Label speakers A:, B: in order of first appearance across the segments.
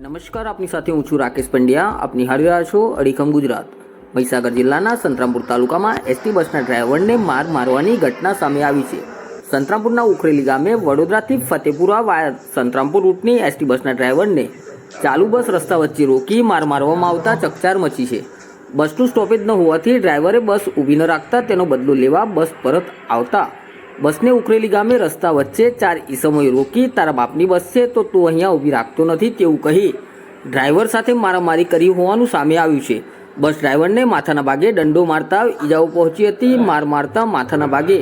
A: નમસ્કાર, આપની સાથે હું છું રાકેશ પંડ્યા. આપની હારી રહ્યા છો અડીખમ ગુજરાત. મહીસાગર જિલ્લાના સંતરામપુર તાલુકામાં એસટી બસના ડ્રાઈવરને માર મારવાની ઘટના સામે આવી છે. સંતરામપુરના ઉખરેલી ગામે વડોદરાથી ફતેપુરા વાયા સંતરામપુર રૂટની એસટી બસના ડ્રાઈવરને ચાલુ બસ રસ્તા વચ્ચે રોકી માર મારવામાં આવતા ચકચાર મચી છે. બસનું સ્ટોપેજ ન હોવાથી ડ્રાઈવરે બસ ઊભી ન રાખતા તેનો બદલો લેવા બસ પરત આવતા બસને ઉખરેલી ગામે રસ્તા વચ્ચે ચાર ઈસમોએ રોકી તારા બાપની બસ છે તો તું અહીંયા ઊભી રાખતો નથી તેવું કહી ડ્રાઈવર સાથે મારામારી કરી હોવાનું સામે આવ્યું છે. બસ ડ્રાઈવરને માથાના ભાગે દંડો મારતા ઈજાઓ પહોંચી હતી, માર મારતા માથાના ભાગે.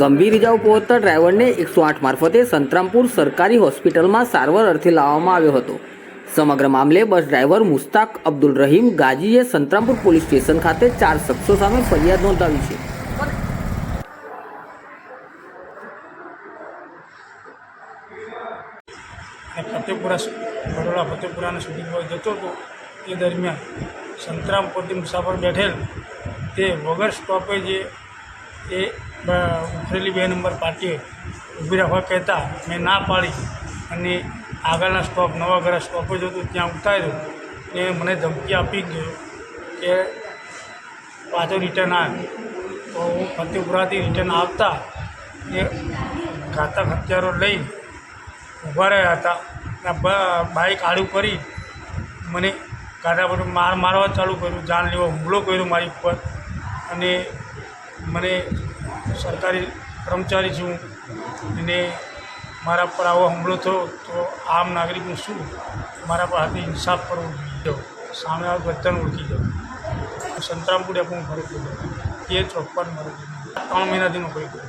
A: ગંભીર ઈજાઓ પહોંચતા ડ્રાઈવરને એકસો આઠ મારફતે સંતરામપુર સરકારી હોસ્પિટલમાં સારવાર અર્થે લાવવામાં આવ્યો હતો. સમગ્ર મામલે બસ ડ્રાઈવર મુસ્તાક અબ્દુલ રહીમ ગાજીએ સંતરામપુર પોલીસ સ્ટેશન ખાતે ચાર શખ્સો સામે ફરિયાદ નોંધાવી છે.
B: ફતેપુરા બરોડા ફતેપુરાના સુધી જતો હતો. એ દરમિયાન સંતરામ પોતે મુસાફર બેઠેલ. તે વગર સ્ટોપેજે એ બ- બે નંબર પાટીએ ઊભી રાખવા કહેતા, મેં ના પાડી. અને આગળના સ્ટોપ, નવાગરા સ્ટોપેજ હતું, ત્યાં ઉતાર્યું. એ મને ધમકી આપી ગયો કે પાછો રિટર્ન આવ તો હું ફતેપુરાથી રિટર્ન આવતા, એ ઘાતક હથિયારો લઈને ઊભા રહ્યા હતા. અને બાઇક આડું કરી મને કાઢા પર માર મારવા ચાલુ કર્યું જાનલેવો હુમલો કર્યો મારી ઉપર. અને મને સરકારી કર્મચારી છું. અને મારા પર આવો હુમલો થયો, તો આમ નાગરિકનું શું? મારા પર હાથે ઇન્સાફ કરવો જોઈએ સામે આ બધાને ઓળખી જાઉં સંતરામપુર ડેપોમાં ફરક પડ્યો એ ચોપ્પન મારો ત્રણ મહિનાથી નોકરી કરી.